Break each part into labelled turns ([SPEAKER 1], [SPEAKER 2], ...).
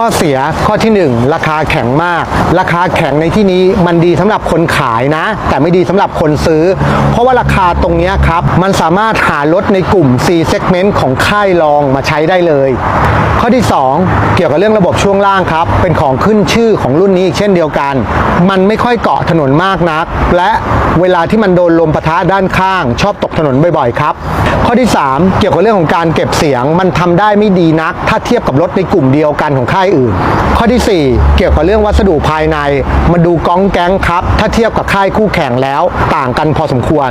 [SPEAKER 1] ข้อเสียข้อที่ 1 ราคาแข็งมาก ราคาแข็งในที่นี้มันดีสำหรับคนขายนะ แต่ไม่ดีสำหรับคนซื้อ เพราะว่าราคาตรงเนี้ยครับ มันสามารถหารถในกลุ่ม C segment ของค่ายรองมาใช้ได้เลย ข้อที่ 2 เกี่ยวกับเรื่องระบบช่วงล่างครับ เป็นของขึ้นชื่อของรุ่นนี้เช่นเดียวกัน มันไม่ค่อยเกาะถนนมากนัก และเวลาที่มันโดนลมปะทะด้านข้าง ชอบตกถนนบ่อยๆครับ ข้อที่ 3 เกี่ยวกับเรื่องของการเก็บเสียงมันทำได้ไม่ดีนัก ถ้าเทียบกับรถในกลุ่มเดียวกันของค่ายอื่น ข้อทีสี่ 4 เกี่ยวกับเรื่องวัสดุภายใน มันดูก้องแก๊งครับ ถ้าเทียบกับค่ายคู่แข่งแล้วต่างกันพอสมควร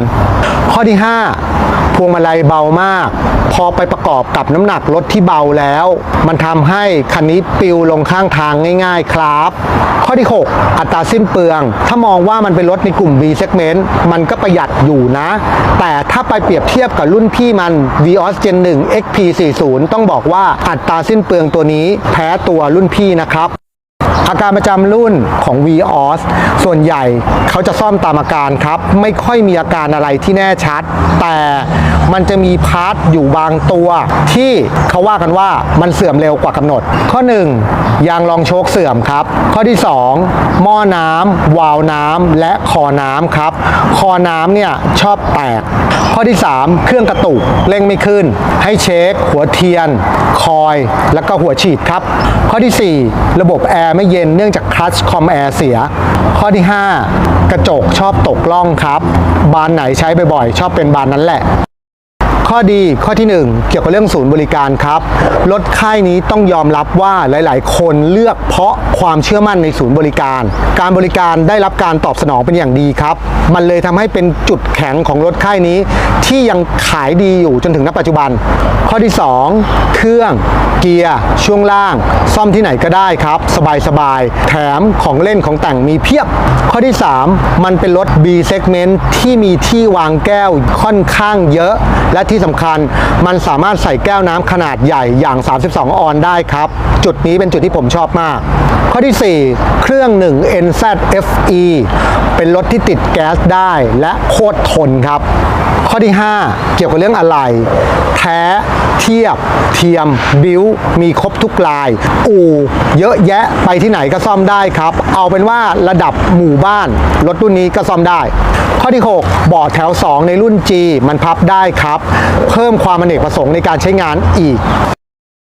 [SPEAKER 1] ข้อที่ 5 พวงมาลัยเบามาก พอไปประกอบกับน้ำหนักรถที่เบาแล้ว มันทำให้คันนี้ปิวลงข้างทางง่าย ๆ ครับ ข้อที่ 6 อัตราสิ้นเปลือง ถ้ามองว่ามันเป็นรถในกลุ่ม B segment มันก็ประหยัดอยู่นะ แต่ถ้าไปเปรียบเทียบกับรุ่นพี่มัน Vios Gen 1 XP40 ต้องบอกว่าอัตราสิ้นเปลืองตัวนี้แพ้ตัวรุ่นพี่นะครับ อาการประจำรุ่นของ VOS ส่วนใหญ่เขาจะซ่อมตามอาการครับ ไม่ค่อยมีอาการอะไรที่แน่ชัด แต่มันจะมีพาร์ทอยู่บางตัว ที่เขาว่ากันว่ามันเสื่อมเร็วกว่ากำหนด ข้อ 1 ยางรองโชคเสื่อมครับ ข้อที่ 2 หม้อน้ำวาล์วน้ำและคอน้ำครับ คอน้ำเนี่ยชอบแตก ข้อที่ 3 เครื่องกระตุกเร่งไม่ขึ้น ให้เช็ค หัวเทียน คอย แล้วก็หัวฉีดครับ ข้อทีสี่ 4 ระบบแอร์ไม่เย็นเนื่องจากคลัตช์คอมแอร์เสีย ข้อที่ 5 กระจกชอบตกล่องครับ บานไหนใช้บ่อยๆชอบเป็นบานนั้นแหละ ข้อดีข้อที่ 1 เกี่ยวกับเรื่องศูนย์บริการครับ รถค่ายนี้ต้องยอมรับว่าหลาย ๆ คนเลือกเพราะความเชื่อมั่นในศูนย์บริการ การบริการได้รับการตอบสนองเป็นอย่างดีครับ มันเลยทำให้เป็นจุดแข็งของรถค่ายนี้ ที่ยังขายดีอยู่จนถึงณปัจจุบัน ข้อที่ 2 เครื่องเกียร์ช่วงล่าง ซ่อมที่ไหนก็ได้ครับ สบายๆแถมของเล่นของแต่งมีเพียบ ข้อที่ 3 มันเป็นรถ B segment ที่มีที่วางแก้วค่อนข้างเยอะและที่สำคัญ มันสามารถใส่แก้วน้ำขนาดใหญ่อย่าง 32 ออนได้ครับ จุดนี้เป็นจุดที่ผมชอบมาก ข้อที่ 4 เครื่อง 1 NZ FE เป็นรถที่ติดแก๊สได้และโคตรทนครับ ข้อที่ 5 เกี่ยวกับเรื่องอะไร แท้เทียบ เทียม บิวมีครบทุกลาย อู่เยอะแยะไปที่ไหนก็ซ่อมได้ครับ เอาเป็นว่าระดับหมู่บ้าน รถรุ่นนี้ก็ซ่อมได้ข้อที่6เบาะแถว 2 ในรุ่น G มันพับได้ครับ เพิ่มความอเนกประสงค์ในการใช้งานอีก